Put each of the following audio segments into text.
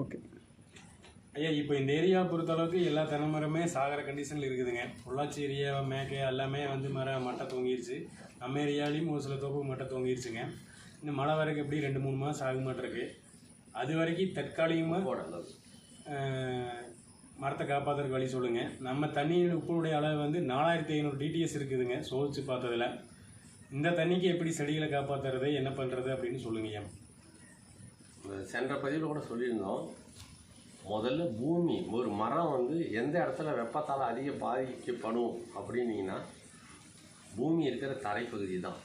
Okay ஐயா இப்போ இந்த ஏரியா பொறுத்தளவுக்கு எல்லா தென்னைமரமே சாகிற கண்டிஷனில் இருக்குதுங்க. பொள்ளாச்சி ஏரியா மேக்கே எல்லாமே வந்து மரம் மட்டை தொங்கிருச்சு. நம்ம ஏரியாலையும் ஒரு சில தோப்பு மட்டை தொங்கிருச்சுங்க. இன்னும் மழை வரைக்கும் எப்படி ரெண்டு மூணு மாதம் ஆக மாட்டிருக்கு அது வரைக்கும் தற்காலிகமாக மரத்தை காப்பாற்றுறதுக்கு வழி சொல்லுங்கள் நம்ம தண்ணியில் உப்புடைய அளவு வந்து நாலாயிரத்தி ஐநூறு டிடிஎஸ் இருக்குதுங்க சோதிச்சு பார்த்ததுல. இந்த தண்ணிக்கு எப்படி செடிகளை காப்பாற்றுறது என்ன பண்ணுறது அப்படின்னு சொல்லுங்க ஐயா. இந்த சென்ற பதிவில் கூட சொல்லியிருந்தோம். முதல்ல பூமி ஒரு மரம் வந்து எந்த இடத்துல வெப்பத்தால் அதிக பாதிக்கப்படும் அப்படின்னீங்கன்னா பூமி இருக்கிற தரைப்பகுதி தான்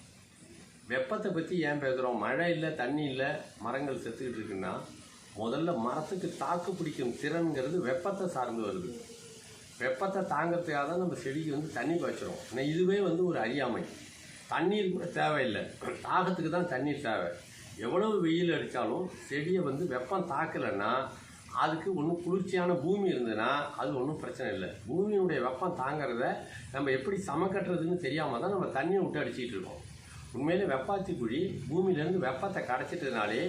வெப்பத்தை பற்றி ஏன் பேசுகிறோம் மழை இல்லை தண்ணி இல்லை மரங்கள் செத்துக்கிட்டு இருக்குன்னா முதல்ல மரத்துக்கு தாக்கு பிடிக்கும் திறன்கிறது வெப்பத்தை சார்ந்து வருது. வெப்பத்தை தாங்கிறதுக்காக தான் நம்ம செடிக்கு வந்து தண்ணி பாய்ச்சிரும் ஆனால் இதுவே வந்து ஒரு அறியாமை. தண்ணீர் கூட தேவையில்லை. தாகத்துக்கு தான் தண்ணீர் தேவை. எவ்வளவு வெயில் அடித்தாலும் செடியை வந்து வெப்பம் தாக்கலைன்னா அதுக்கு ஒன்றும் குளிர்ச்சியான பூமி இருந்ததுன்னா அது ஒன்றும் பிரச்சனை இல்லை. பூமியினுடைய வெப்பம் தாங்கிறத நம்ம எப்படி சமக்கட்டுறதுன்னு தெரியாமல் தான் நம்ம தண்ணியை விட்டு அடிச்சிட்டு இருக்கோம். உண்மையிலே வெப்பாத்தி குழி பூமியிலேருந்து வெப்பத்தை கடைச்சிட்டதுனாலே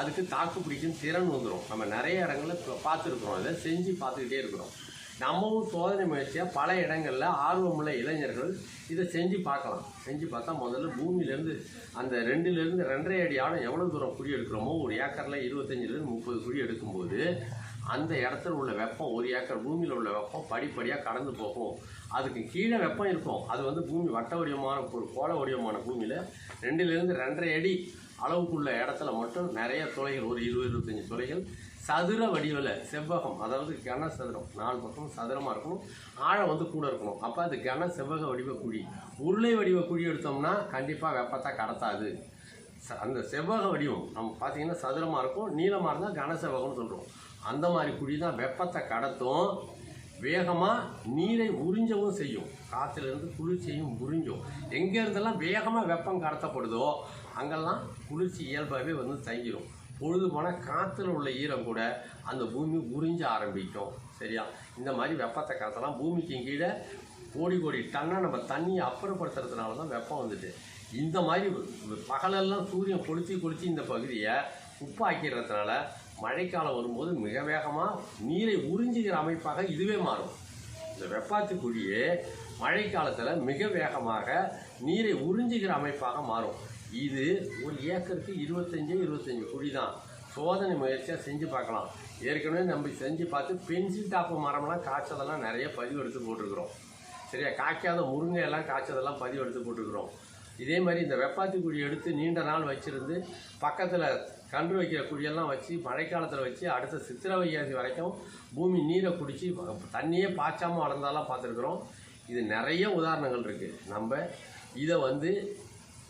அதுக்கு தாக்கு பிடிக்கும் திறன் வந்துடும் நம்ம நிறைய இடங்களில் பார்த்துருக்குறோம். அதை செஞ்சு பார்த்துக்கிட்டே இருக்கிறோம். நம்மளும் சோதனை முயற்சியாக பல இடங்களில் ஆர்வமுள்ள இளைஞர்கள் இதை செஞ்சு பார்க்கலாம். செஞ்சு பார்த்தா முதல்ல பூமியிலேருந்து அந்த ரெண்டுலேருந்து ரெண்டரை அடி ஆழம் எவ்வளோ தூரம் குழி எடுக்கிறோமோ ஒரு ஏக்கரில் இருபத்தஞ்சிலேருந்து முப்பது குழி எடுக்கும்போது அந்த இடத்துல உள்ள வெப்பம் ஒரு ஏக்கர் பூமியில் உள்ள வெப்பம் படிப்படியாக கடந்து போகும். அதுக்கு கீழே வெப்பம் இருக்கும். அது வந்து பூமி வட்ட வடிவமான ஒரு கோள வடிவமான பூமியில் ரெண்டுலேருந்து ரெண்டரை அடி அளவுக்குள்ள இடத்துல மட்டும் நிறைய துளைகள் ஒரு இருபது இருபத்தஞ்சி துளைகள். சதுர வடிவில் செவ்வகம் அதாவது கன சதுரம். நாலு பக்கம் சதுரமாக இருக்கணும். ஆழம் வந்து கூட இருக்கணும். அப்போ அது கன செவ்வக வடிவ குழி. உருளை வடிவ குழி எடுத்தோம்னா கண்டிப்பாக வெப்பத்தை கடத்தாது. ச- அந்த செவ்வக வடிவம் நம்ம பார்த்தீங்கன்னா சதுரமாக இருக்கும் நீளமாக இருந்தால் கன செவ்வகம்னு சொல்கிறோம் அந்த மாதிரி குழி தான் வெப்பத்தை கடத்தும். வேகமாக நீரை உறிஞ்சவும் செய்யும். காற்றுலேருந்து குளிர்ச்சியும் உறிஞ்சும். எங்கே இருந்தெல்லாம் வேகமாக வெப்பம் கடத்தப்படுதோ அங்கெல்லாம் குளிர்ச்சி இயல்பாகவே வந்து தங்கிடும் பொழுது போனால் காற்றுல உள்ள ஈரம் கூட அந்த பூமி உறிஞ்ச ஆரம்பிக்கும். சரியா? இந்த மாதிரி வெப்பத்தை கடத்தலாம் பூமிக்கு கீழே கோடி கோடி டன்னாக நம்ம தண்ணியை அப்புறப்படுத்துறதுனால தான் வெப்பம் வந்துட்டு. இந்த மாதிரி பகலெல்லாம் சூரியன் கொளுத்தி கொளுத்தி இந்த பகுதியை உப்பாக்கிறதுனால மழைக்காலம் வரும்போது மிக வேகமாக நீரை உறிஞ்சுகிற அமைப்பாக இதுவே மாறும். இந்த வெப்பாத்துக்குழியே மழைக்காலத்தில் மிக வேகமாக நீரை உறிஞ்சுகிற அமைப்பாக மாறும். இது ஒரு ஏக்கருக்கு இருபத்தஞ்சு இருபத்தஞ்சு குழி தான் சோதனை முயற்சியாக செஞ்சு பார்க்கலாம். ஏற்கனவே நம்ம செஞ்சு பார்த்து பென்சில் டாப்பு மரம்லாம் காய்ச்சதெல்லாம் நிறைய பதிவு எடுத்து போட்டிருக்கிறோம். சரியா? காய்க்காத முருங்கை எல்லாம் காய்ச்சதெல்லாம் பதிவு எடுத்து போட்டிருக்கிறோம். இதே மாதிரி இந்த வெப்பாத்தி குழி எடுத்து நீண்ட நாள் வச்சுருந்து பக்கத்தில் கன்று வைக்கிற குழியெல்லாம் வச்சு மழைக்காலத்தில் வச்சு அடுத்த சித்திரை வைகாசி வரைக்கும் பூமி நீரை குடித்து தண்ணியே பாய்ச்சாமல் வளர்ந்தாலாம் பார்த்துருக்குறோம். இது நிறைய உதாரணங்கள் இருக்குது நம்ம இதை வந்து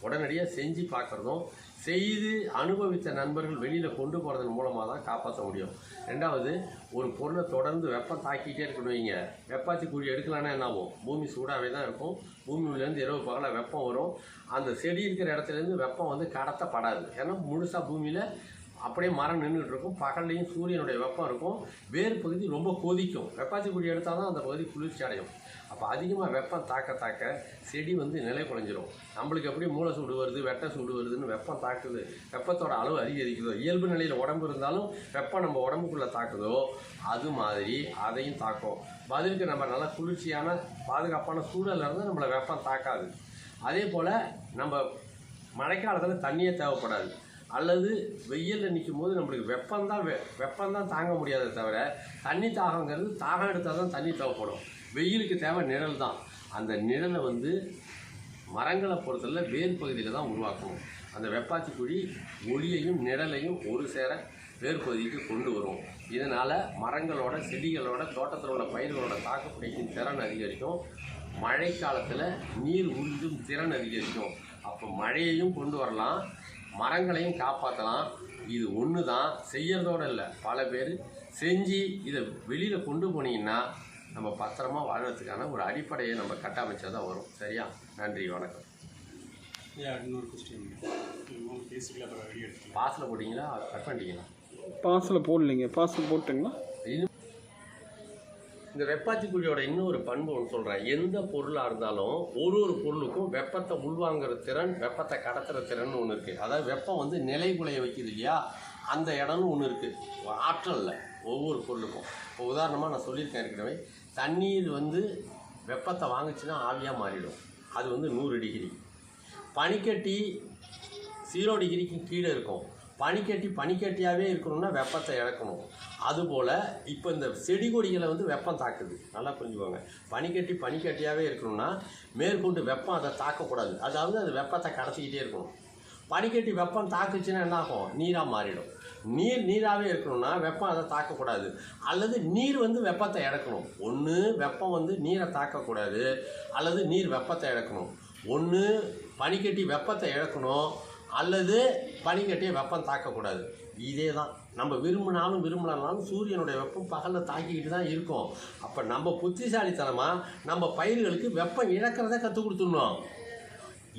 உடனடியாக செஞ்சு பார்க்குறதும் செய்து அனுபவித்த நண்பர்கள் வெளியில் கொண்டு போகிறதன் மூலமாக தான் காப்பாற்ற முடியும். ரெண்டாவது ஒரு பொருளை தொடர்ந்து வெப்பம் தாக்கிட்டே இருக்கணும் வைங்க. வெப்பாத்தி குழி எடுக்கலான்னா என்ன ஆகும் பூமி சூடாகவே தான் இருக்கும். பூமியிலேருந்து இரவு பகலாக வெப்பம் வரும். அந்த செடி இருக்கிற இடத்துலேருந்து வெப்பம் வந்து கடத்தப்படாது. ஏன்னா முழுசாக பூமியில் அப்படியே மரம் நின்றுட்டு இருக்கும் பகல்லையும் சூரியனுடைய வெப்பம் இருக்கும். வேர் பகுதி ரொம்ப கொதிக்கும். வெப்பாத்தி குடி எடுத்தால் தான் அந்த பகுதி குளிர்ச்சி அடையும். அப்போ அதிகமாக வெப்பம் தாக்க தாக்க செடி வந்து நிலை குறைஞ்சிரும். நம்மளுக்கு எப்படி மூளை சூடு வருது வெட்டை சூடு வருதுன்னு வெப்பம் தாக்குது. வெப்பத்தோட அளவு அதிகரிக்குதோ இயல்பு நிலையில் உடம்பு இருந்தாலும் வெப்பம் நம்ம உடம்புக்குள்ளே தாக்குதோ அது மாதிரி அதையும் தாக்கும். பதிலுக்கு நம்ம நல்லா குளிர்ச்சியான பாதுகாப்பான சூழலில் இருந்து நம்மளை வெப்பம் தாக்காது. அதே போல் நம்ம மழைக்காலத்தில் தண்ணியே தேவைப்படாது. அல்லது வெயிலில் நிற்கும் போது நம்மளுக்கு வெப்பம்தான் வெ வெப்பம்தான் தாங்க முடியாதே தவிர தண்ணி தாகங்கிறது தாகம் எடுத்தால் தான் தண்ணி தேவைப்படும். வெயிலுக்கு தேவை நிழல் தான். அந்த நிழலை வந்து மரங்களை பொறுத்தல வேர் பகுதியில் தான் உருவாக்கணும். அந்த வெப்பாத்தி குழி ஒளியையும் நிழலையும் ஒரு சேர வேர் பகுதிக்கு கொண்டு வரும். இதனால் மரங்களோட செடிகளோட தோட்டத்தில் உள்ள பயிர்களோட தாக்குப்பிடிக்கும் திறன் அதிகரிக்கும். மழைக்காலத்தில் நீர் உறிஞ்சும் திறன் அதிகரிக்கும். அப்போ மழையையும் கொண்டு வரலாம். மரங்களையும் காப்பாற்றலாம் இது ஒன்று தான் செய்யறதோட இல்லை. பல பேர் செஞ்சு இதை வெளியில் கொண்டு போனீங்கன்னா நம்ம பத்திரமா வாழறதுக்கான ஒரு அடிப்படையை நம்ம கட்டமைச்சா தான் வரும். சரியா? நன்றி வணக்கம். பாஸில் போட்டிங்களா? கட் பண்ணிட்டீங்களா? பாஸில் போடலைங்க. பாஸில் போட்டுங்களா? இந்த வெப்பாத்தி குழியோட இன்னொரு பண்பு ஒன்று சொல்கிறேன் எந்த பொருளாக இருந்தாலும் ஒரு ஒரு பொருளுக்கும் வெப்பத்தை உள்வாங்குற திறன் வெப்பத்தை கடத்துகிற திறன் ஒன்று இருக்குது அதாவது வெப்பம் வந்து நிலை குலைய வைக்கிது இல்லையா? அந்த இடம்னு ஒன்று இருக்குது ஆற்றலில் ஒவ்வொரு பொருளுக்கும். இப்போ உதாரணமாக நான் சொல்லியிருக்கேன் ஏற்கனவே. தண்ணீர் வந்து வெப்பத்தை வாங்குச்சுன்னா ஆவியாக மாறிடும். அது வந்து நூறு டிகிரி. பனிக்கட்டி ஜீரோ டிகிரிக்கு கீழே இருக்கும். பனிக்கட்டி பனிக்கட்டியாகவே இருக்கணும்னா வெப்பத்தை இழக்கணும். அதுபோல் இப்போ இந்த செடி கொடிகளை வந்து வெப்பம் தாக்குது. நல்லா புரிஞ்சுக்கோங்க. பனிக்கட்டி பனிக்கட்டியாகவே இருக்கணும்னா மேற்கொண்டு வெப்பம் அதை தாக்கக்கூடாது. அதாவது அது வெப்பத்தை கடத்திக்கிட்டே இருக்கணும். பனிக்கட்டி வெப்பம் தாக்குச்சுன்னா என்ன ஆகும் நீராக மாறிடும். நீர் நீராகவே இருக்கணும்னா வெப்பம் அதை தாக்கக்கூடாது. அல்லது நீர் வந்து வெப்பத்தை இழக்கணும். ஒன்று வெப்பம் வந்து நீரை தாக்கக்கூடாது. அல்லது நீர் வெப்பத்தை இழக்கணும். ஒன்று பனிக்கட்டி வெப்பத்தை இழக்கணும். அல்லது பனிக்கட்டியை வெப்பம் தாக்கக்கூடாது. இதே தான் நம்ம விரும்பினாலும் விரும்பலனாலும் சூரியனுடைய வெப்பம் பகலில் தாக்கிக்கிட்டு தான் இருக்கும். அப்போ நம்ம புத்திசாலித்தனமாக நம்ம பயிர்களுக்கு வெப்பம் இழக்கிறத கற்றுக் கொடுத்துடணும்.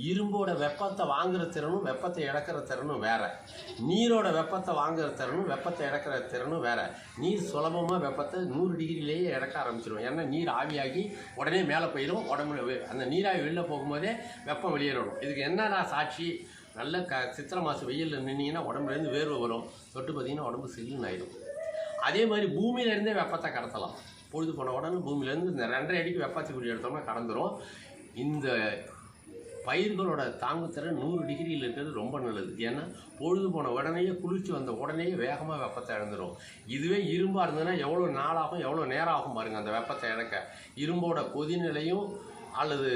இரும்போட வெப்பத்தை வாங்குற திறனும் வெப்பத்தை இழக்கிற திறனும் வேறு. நீரோட வெப்பத்தை வாங்குற திறனும் வெப்பத்தை இழக்கிற திறனும் வேறு. நீர் சுலபமாக வெப்பத்தை நூறு டிகிரிலேயே இழக்க ஆரம்பிச்சிடும் ஏன்னா நீர் ஆவியாகி உடனே மேலே போயிடும் உடம்புல அந்த நீராவி வெளில போகும்போதே வெப்பம் வெளியேறணும் இதுக்கு என்னடா சாட்சி? நல்ல க சித்திரை மாதம் வெயிலில் நின்னீங்கன்னா உடம்புலேருந்து வேர்வை வரும். தொட்டு பார்த்தீங்கன்னா உடம்பு சில்லுன்னு ஆயிடும் அதே மாதிரி பூமியிலேருந்தே வெப்பத்தை கடத்தலாம். பொழுது போன உடனே பூமியிலேருந்து இந்த ரெண்டரை அடிக்கு வெப்பத்தை குழி எடுத்தோம்னா கடந்துரும். இந்த பயிர்களோட தாங்குத்திறன் நூறு டிகிரியில் இருக்கிறது ரொம்ப நல்லது. ஏன்னா பொழுது போன உடனேயே குளிர்ச்சி வந்த உடனேயே வேகமாக வெப்பத்தை இழந்துடும் இதுவே இரும்பாக இருந்ததுன்னா எவ்வளோ நாளாகும் எவ்வளோ நேரம் ஆகும் பாருங்கள் அந்த வெப்பத்தை இழக்க. இரும்போட கொதிநிலையும் அல்லது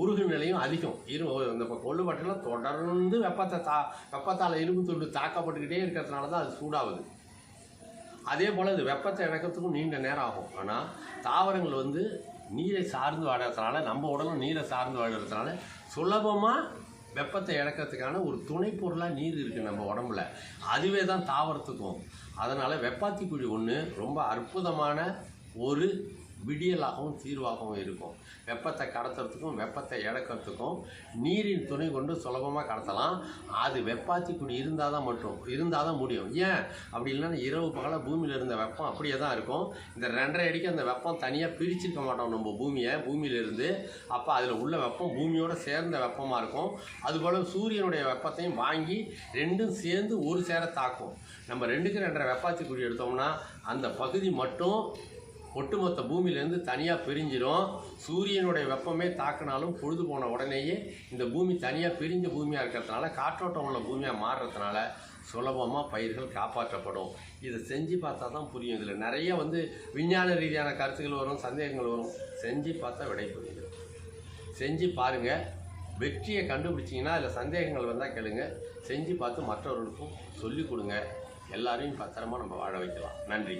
உருகு நிலையும் அதிகம். இரு இந்த கொள்ளுப்பட்டில் தொடர்ந்து வெப்பத்தை தா வெப்பத்தால் இரும்பு துண்டு தாக்கப்பட்டுக்கிட்டே இருக்கிறதுனால தான் அது சூடாகுது. அதே போல் இது வெப்பத்தை இழக்கிறதுக்கும் நீண்ட நேரம் ஆகும். ஆனால் தாவரங்கள் வந்து நீரை சார்ந்து வாழறதுனால நம்ம உடலும் நீரை சார்ந்து வாழறதுனால சுலபமாக வெப்பத்தை இழக்கிறதுக்கான ஒரு துணை பொருளாக நீர் இருக்குது நம்ம உடம்புல. அதுவே தான் தாவரத்துக்கும். அதனால் வெப்பாத்தி குழி ஒன்று ரொம்ப அற்புதமான ஒரு விடியலாகவும் தீர்வாகவும் இருக்கும். வெப்பத்தை கடத்துறதுக்கும் வெப்பத்தை இழக்கிறதுக்கும் நீரின் துணை கொண்டு சுலபமாக கடத்தலாம். அது வெப்பாத்தி குடி இருந்தால் தான் மட்டும் இருந்தால் தான் முடியும். ஏன்? அப்படி இல்லைன்னா இரவு பகலாக பூமியில் இருந்த வெப்பம் அப்படியே தான் இருக்கும். இந்த ரெண்டரை அடிக்கு அந்த வெப்பம் தனியாக பிரிச்சிருக்க மாட்டோம் நம்ம பூமியை பூமியிலிருந்து அப்போ அதில் உள்ள வெப்பம் பூமியோடு சேர்ந்த வெப்பமாக இருக்கும். அதுபோல் சூரியனுடைய வெப்பத்தையும் வாங்கி ரெண்டும் சேர்ந்து ஒரு சேர தாக்கும். நம்ம ரெண்டுக்கு ரெண்டரை வெப்பாத்தி குடி எடுத்தோம்னா அந்த பகுதி மட்டும் ஒட்டுமொத்த பூமியிலேருந்து தனியாக பிரிஞ்சிடும் சூரியனுடைய வெப்பமே தாக்கினாலும் பொழுது போன உடனேயே இந்த பூமி தனியாக பிரிஞ்ச பூமியாக இருக்கிறதுனால காற்றோட்டம் உள்ள பூமியாக மாறுறதுனால சுலபமாக பயிர்கள் காப்பாற்றப்படும். இதை செஞ்சு பார்த்தா தான் புரியும். இதில் நிறைய வந்து விஞ்ஞான ரீதியான கருத்துக்கள் வரும் சந்தேகங்கள் வரும். செஞ்சு பார்த்தா விடை புரியுது. செஞ்சு பாருங்கள் வெற்றியை கண்டுபிடிச்சிங்கன்னா அதில் சந்தேகங்கள் வந்தால் கேளுங்க. செஞ்சு பார்த்து மற்றவர்களுக்கும் சொல்லிக் கொடுங்க. எல்லாரையும் பத்திரமா நம்ம வாழ வைக்கலாம். நன்றி.